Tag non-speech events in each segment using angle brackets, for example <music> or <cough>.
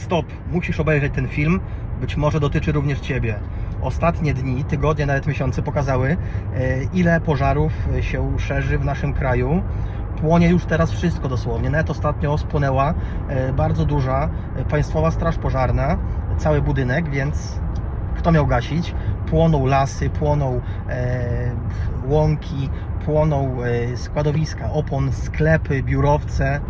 Stop, musisz obejrzeć ten film, być może dotyczy również Ciebie. Ostatnie dni, tygodnie, nawet miesiące pokazały, e, ile pożarów się szerzy w naszym kraju. Płonie już teraz wszystko dosłownie. Nawet ostatnio spłonęła e, bardzo duża e, Państwowa Straż Pożarna, cały budynek, więc kto miał gasić? Płoną lasy, płoną łąki, płoną składowiska opon, sklepy, biurowce.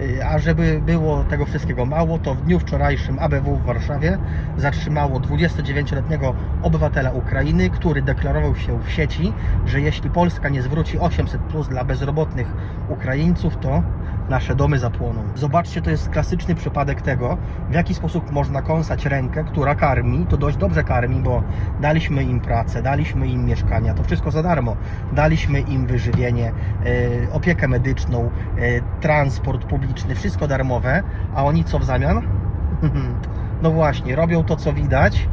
E, A żeby było tego wszystkiego mało, to w dniu wczorajszym ABW w Warszawie zatrzymało 29-letniego obywatela Ukrainy, który deklarował się w sieci, że jeśli Polska nie zwróci 800 plus dla bezrobotnych Ukraińców, to nasze domy zapłoną. Zobaczcie, to jest klasyczny przypadek tego, w jaki sposób można kąsać rękę, która karmi, to dość dobrze karmi, bo daliśmy im pracę, daliśmy im mieszkania, to wszystko za darmo. Daliśmy im wyżywienie, e, opiekę medyczną, e, transport publiczny, wszystko darmowe, a oni co w zamian? <laughs> No właśnie, robią to, co widać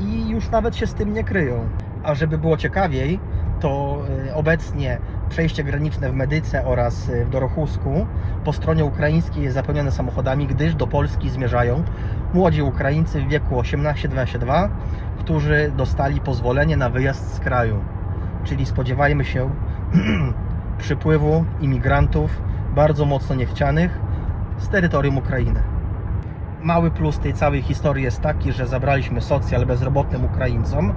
i już nawet się z tym nie kryją. A żeby było ciekawiej, to e, obecnie przejście graniczne w Medyce oraz e, w Dorochusku po stronie ukraińskiej jest zapełnione samochodami, gdyż do Polski zmierzają młodzi Ukraińcy w wieku 18-22, którzy dostali pozwolenie na wyjazd z kraju. Czyli spodziewajmy się <clears throat> przypływu imigrantów bardzo mocno niechcianych z terytorium Ukrainy. Mały plus tej całej historii jest taki, że zabraliśmy socjal bezrobotnym Ukraińcom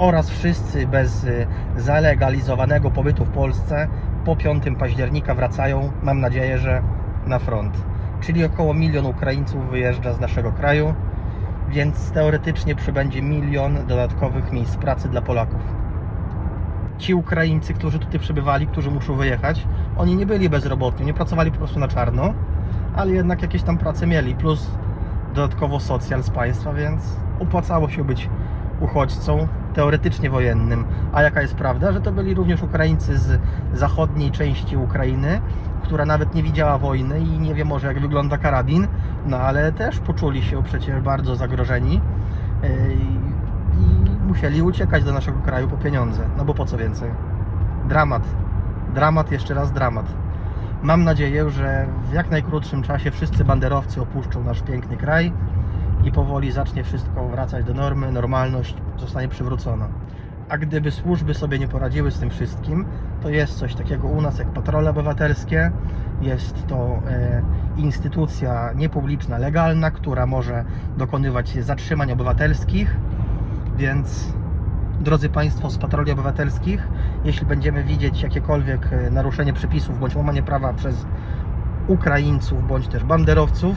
oraz wszyscy bez y, zalegalizowanego pobytu w Polsce po 5 października wracają, mam nadzieję, że na front. Czyli około milion Ukraińców wyjeżdża z naszego kraju, więc teoretycznie przybędzie milion dodatkowych miejsc pracy dla Polaków. Ci Ukraińcy, którzy tutaj przybywali, którzy muszą wyjechać, oni nie byli bezrobotni, nie pracowali po prostu na czarno, ale jednak jakieś tam prace mieli, plus dodatkowo socjal z państwa, więc opłacało się być uchodźcą teoretycznie wojennym. A jaka jest prawda? Że to byli również Ukraińcy z zachodniej części Ukrainy, która nawet nie widziała wojny i nie wie może jak wygląda karabin, no ale też poczuli się przecież bardzo zagrożeni yy, i musieli uciekać do naszego kraju po pieniądze. No bo po co więcej? Dramat. Dramat, jeszcze raz dramat. Mam nadzieję, że w jak najkrótszym czasie wszyscy banderowcy opuszczą nasz piękny kraj i powoli zacznie wszystko wracać do normy, normalność zostanie przywrócona. A gdyby służby sobie nie poradziły z tym wszystkim, to jest coś takiego u nas jak patrole obywatelskie. Jest to e, instytucja niepubliczna, legalna, która może dokonywać zatrzymań obywatelskich, więc drodzy Państwo z patroli obywatelskich, jeśli będziemy widzieć jakiekolwiek e, naruszenie przepisów bądź łamanie prawa przez Ukraińców bądź też banderowców,